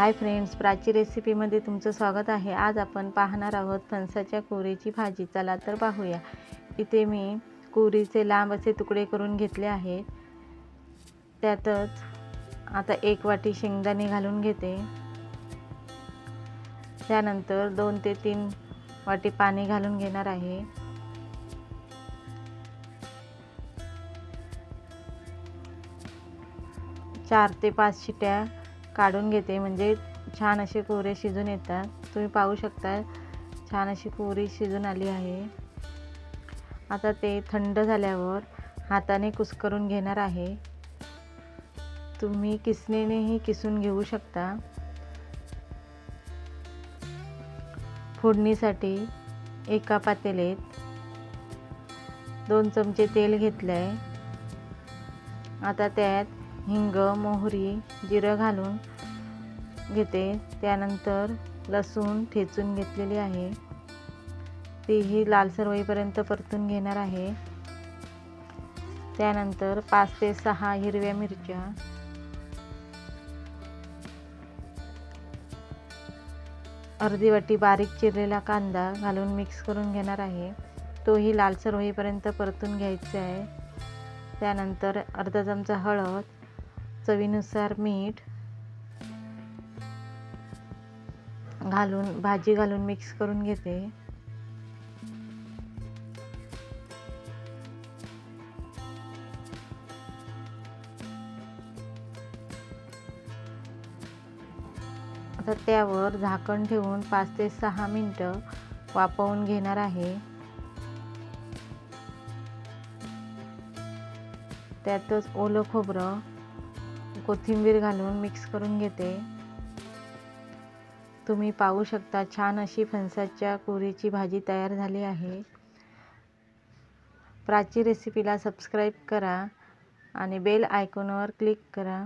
Hi friends Prachi रेसिपीमध्ये तुमचं स्वागत आहे. आज आपण पाहणार आहोत फणसाच्या कोरीची भाजी. चला तर पाहूया. इथे मी कोरीचे लांब असे तुकडे करून घेतले आहेत. त्यातच आता एक वाटी शेंगदाणे घालून घेते. त्यानंतर दोन ते तीन वाटी पाणी घालून घेणार आहे. चार ते पाच शिट्या काढून घेते. म्हणजे छान असे कोरे शिजून येतात. तुम्ही पाहू शकता छान अशी कोरी शिजून आली आहे. आता ते थंड झाल्यावर हाताने कुस्करून घेणार आहे. तुम्ही किसणीनेही किसून घेऊ शकता. फोडणीसाठी एका पातेलेत दोन चमचे तेल घेतलं आहे आता त्यात हिंग मोहरी जिरं घालून घेते. त्यानंतर लसूण ठेचून घेतलेली आहे. तीही लालसर होईपर्यंत परतून घेणार आहे. त्यानंतर पाच ते सहा हिरव्या मिरच्या. अर्धी वाटी बारीक चिरलेला कांदा घालून मिक्स करून घेणार आहे. तोही लालसर होईपर्यंत परतून घ्यायचा आहे. त्यानंतर अर्धा चमचा हळद चवीनुसार मीठ घालून भाजी घालून मिक्स करून घेते. आता त्यावर झाकण ठेवून पाच ते सहा मिनटं वापवून घेणार आहे. त्यातच ओलं खोबरं कोथिंबीर घालून मिक्स करून घेते. तुम्ही पाहू शकता छान अशी फणसाच्या कोरीची भाजी तयार झाली आहे. प्राची रेसिपीला सबस्क्राईब करा आणि बेल आयकॉनवर क्लिक करा.